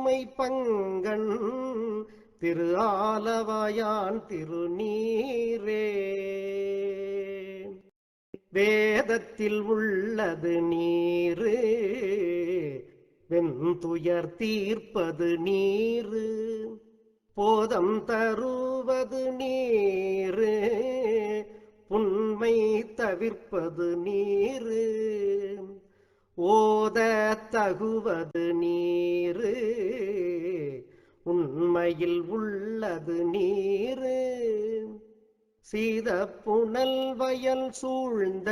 பசுமை பங்கன் திரு ஆலவாயான் திருநீரே. வேதத்தில் உள்ளது நீரு வெந்துயர் தீர்ப்பது நீரு போதம் தருவது நீரு புண்மை தவிர்ப்பது நீரு. ஓத தகுவது நீரு. உண்மையில் உள்ளது நீரு. சீத புனல் வயல் சூழ்ந்த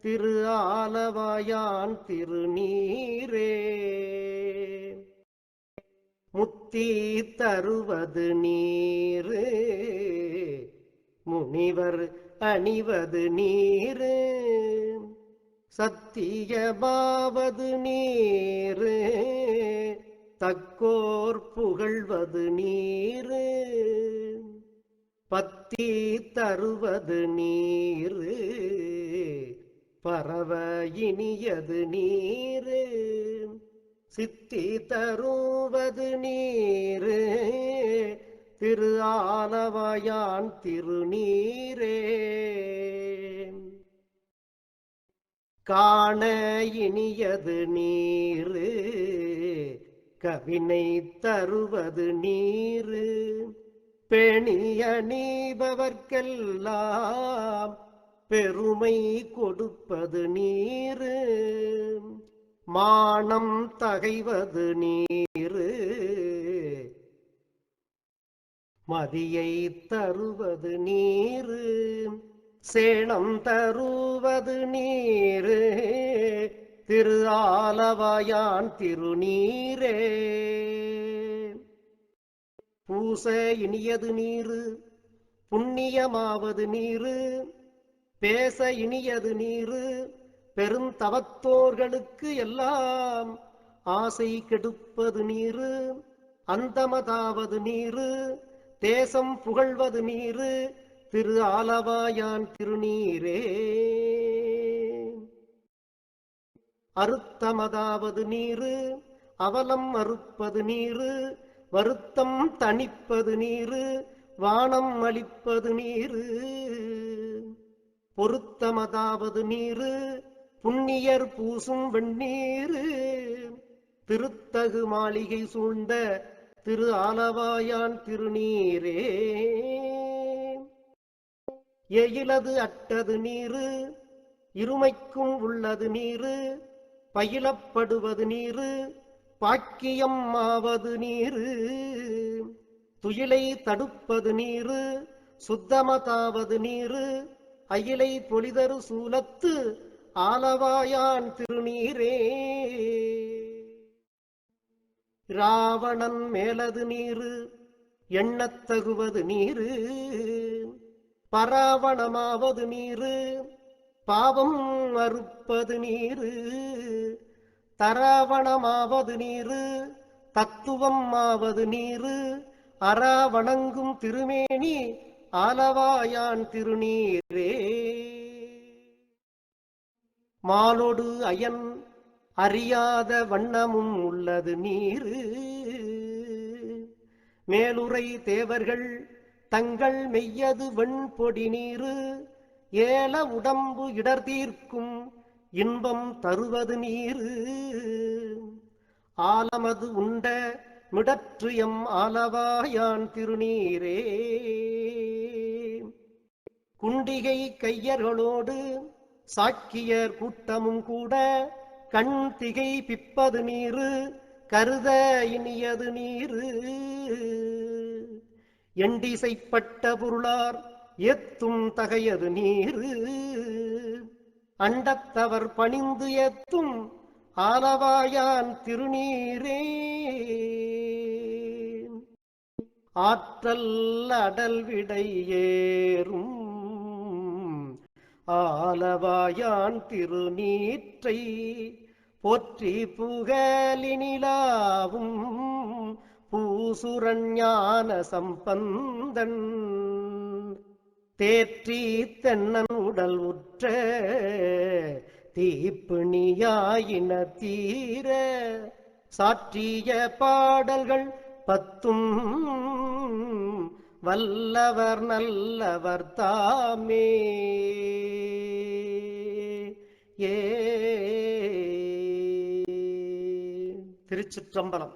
திரு ஆலவாயான் திருநீரே முத்தி தருவது நீரு. முனிவர் அணிவது நீரு. சத்தியமாவது நீரு தக்கோர் புகழ்வது நீரு. பத்தி தருவது நீரு பரவ இனியது நீரு. சித்தி தருவது நீரு திரு ஆலவயான் திருநீரே. காண இனியது நீரு கவினை தருவது நீரு. பெணிய நீபவர்க்கெல்லாம் பெருமை கொடுப்பது நீரு. மானம் தகைவது நீரு. மதியை தருவது நீரு. சேணம் தருவது நீரு திரு ஆலவாயான் திருநீரே. பூச இனியது நீரு புண்ணியமாவது நீரு பேச இனியது நீரு பெருந்தவத்தோர்களுக்கு எல்லாம் ஆசை கெடுப்பது நீரு அந்தமதாவது நீரு தேசம் புகழ்வது நீரு திரு ஆலவாயான் திருநீரே. அறுத்தமதாவது நீரு அவலம் அறுப்பது நீரு வருத்தம் தணிப்பது நீரு வானம் அளிப்பது நீரு. பொருத்தமதாவது நீரு புண்ணியர் பூசும் வெண்ணீரு திருத்தகு மாளிகை சூழ்ந்த திரு ஆலவாயான் திருநீரே. எயிலது அட்டது நீரு இருமைக்கும் உள்ளது நீரு பயிலப்படுவது நீரு பாக்கியம் ஆவது நீரு. துயிலை தடுப்பது நீரு சுத்தமதாவது நீரு அயிலை பொலிதரு சூலத்து ஆலவாயான் திருநீரே. ராவணன் மேலது நீரு எண்ணத்தகுவது நீரு. பராவணமாவது நீரு பாவம் அறுப்பது நீரு. தராவணமாவது நீரு தத்துவம் ஆவது நீரு. அரா வணங்கும் திருமேனி ஆலவாயான் திருநீரே. மாலோடு அயன் அறியாத வண்ணமும் உள்ளது நீரு. மேலுரை தேவர்கள் தங்கள் மெய்யது வெண்பொடி நீரு ஏல உடம்பு இடர் தீர்க்கும் இன்பம் தருவது நீரு. ஆலமது உண்ட மிடற்று எம் ஆலவாயான் திருநீரே. குண்டிகை கையர்களோடு சாக்கியர் கூட்டமும் கூட கண் திகை பிப்பது நீரு கருத இனியது நீரு. எண்டிசைப்பட்ட பொருளார் எத்தும் தகையது நீரு. அண்டத்தவர் பணிந்து எத்தும் ஆலவாயான் திருநீரே. ஆற்றல் அடல் விடை ஏறும் ஆலவாயான் திருநீற்றை போற்றி புகழினிலாவும் சூசுரஞான சம்பந்தன் தேற்றி தென்னன் உடல் உற்ற தீப்பிணியாயின தீர. சாற்றிய பாடல்கள் பத்தும் வல்லவர் நல்லவர் தாமே. ஏ. திருச்சிற்றம்பலம்.